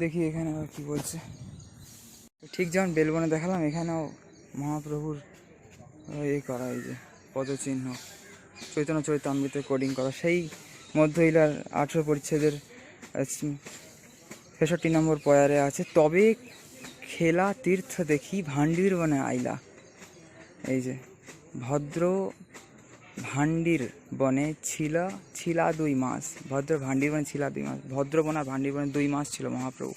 দেখি এখানে আবার কি বলছে। ঠিক যেমন বেলবনে দেখালাম, এখানেও মহাপ্রভুর এই করা, এই যে পদচিহ্ন, চৈতন্য চৈতামৃতে কোডিং করা। সেই মধ্যইলার আঠেরো পরিচ্ছেদের ছেষট্টি নম্বর পয়ারে আছে, তবে খেলা তীর্থ দেখি ভান্ডির বনে আইলা। এই যে, ভদ্র ভান্ডির বনে ছিল, ছিলা দুই মাস ভদ্র ভান্ডির বনে ছিলা দুই মাস ভদ্রবন আর ভান্ডির বনে দুই মাস ছিল মহাপ্রভু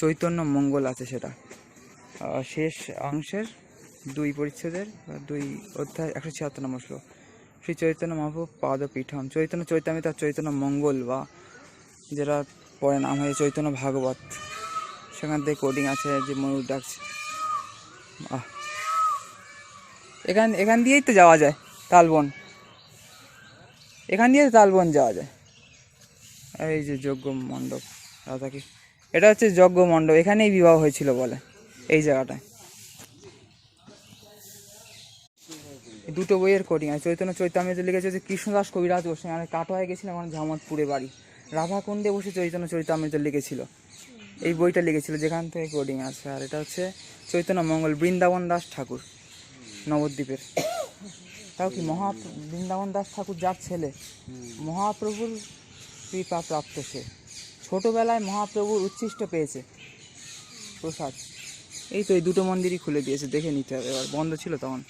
চৈতন্য মঙ্গল আছে সেটা। শেষ অংশের দুই পরিচ্ছেদের, দুই অধ্যায়, একশো ছিয়াত্তর নম্বর শ্লোক। শ্রী চৈতন্য মহাপ্রভু পাদপীঠম। চৈতন্য চৈতামিতা চৈতন্য মঙ্গল বা যেটা পরে নাম হয়েছে চৈতন্য ভাগবত। সেখান থেকে কোডিং আছে যে ময়ূর ডাকছে। এখান এখান দিয়েই তো যাওয়া যায়, তালবন। এখান দিয়ে তালবন যাওয়া যায়। এই যে যজ্ঞ মণ্ডপ রাধাকে এটা হচ্ছে যজ্ঞ মণ্ডপ এখানেই বিবাহ হয়েছিল বলে এই জায়গাটায়। দুটো বইয়ের কোডিং আছে চৈতন্য চৈতামৃতে লিখেছে যে কৃষ্ণদাস কবিরাজ বসে মানে কাটোয়ায় গেছিলাম আমার ঝামতপুরে বাড়ি। রাধাকুণ্ডে বসে চৈতন্য চৈতামৃত লিখেছিল। এই বইটা লিখেছিল যেখান থেকে কোডিং আছে আর এটা হচ্ছে চৈতন্য মঙ্গল বৃন্দাবন দাস ঠাকুর নবদ্বীপের। তাও কি মহা বৃন্দাবন দাস ঠাকুর যার ছেলে। মহাপ্রভুর কৃপা প্রাপ্ত সে। ছোটোবেলায় মহাপ্রভুর উচ্ছিষ্ট পেয়েছে। প্রসাদ। এই তো এই দুটো মন্দিরই খুলে দিয়েছে, দেখে নিতে হবে। এবার বন্ধ ছিল তখন।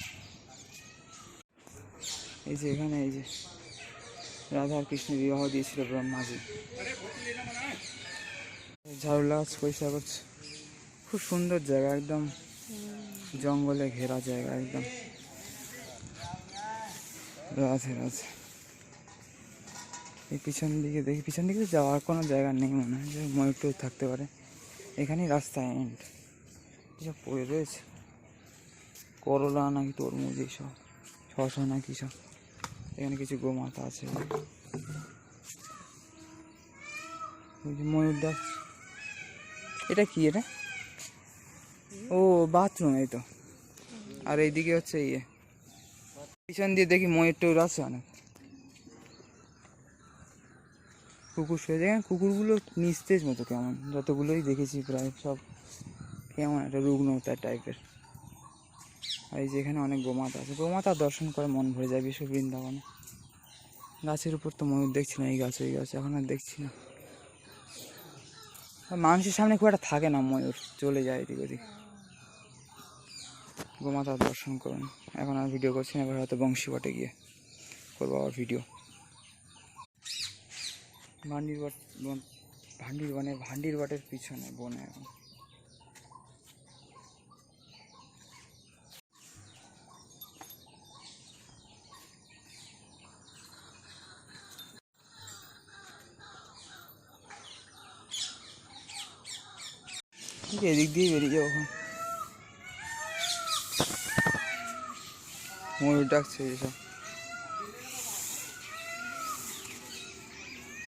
এই যে এখানে, এই যে রাধা কৃষ্ণ বিবাহ দিয়েছিল ব্রহ্মাজি। ঝাড়ু লাগাজ পরিষ্কার করছে। খুব সুন্দর জায়গা, একদম জঙ্গলে ঘেরা জায়গা, একদম। রাধে রাধে। এই পিছন দিকে দেখি, পিছন দিকে যাওয়ার কোনো জায়গা নেই মনে হয় যে ময়ূর টয়ূর থাকতে পারে। এখানেই রাস্তা এন্ড এসব পড়ে রয়েছে। করলা নাকি তরমুজ এইসব শশা নাকি সব। এখানে কিছু গোমাতা আছে। ময়ূর ডাক। এটা কি এটা? ও, বাথরুম এই তো। আর এইদিকে হচ্ছে ইয়ে। পিছন দিয়ে দেখি ময়ূর টয়ূর আছে অনেক। কুকুর শুয়ে যায় কুকুরগুলো নিস্তেজ মতো কেমন। যতগুলোই দেখেছি প্রায় সব কেমন একটা রুগ্নতা টাইপের আর এই যে এখানে অনেক গোমাতা আছে। গোমাতা দর্শন করে মন ভরে যায় বিশ্ব বৃন্দাবনে। গাছের উপর তো ময়ূর দেখছি না, এই গাছ ওই গাছ, এখন আর দেখছি না। মানুষের সামনে খুব একটা থাকে না ময়ূর, চলে যায় এদিক ওদিক। গোমাতা দর্শন করুন। এখন আর ভিডিও করছি না, এবার হয়তো বংশীবটে গিয়ে করব আবার ভিডিও ভান্ডির বট ভান্ডির বনে, ভান্ডির বটের পিছনে বনে এখন। এদিক দিয়ে বেরিয়ে যাব ময়ূর ডাকছে এইসব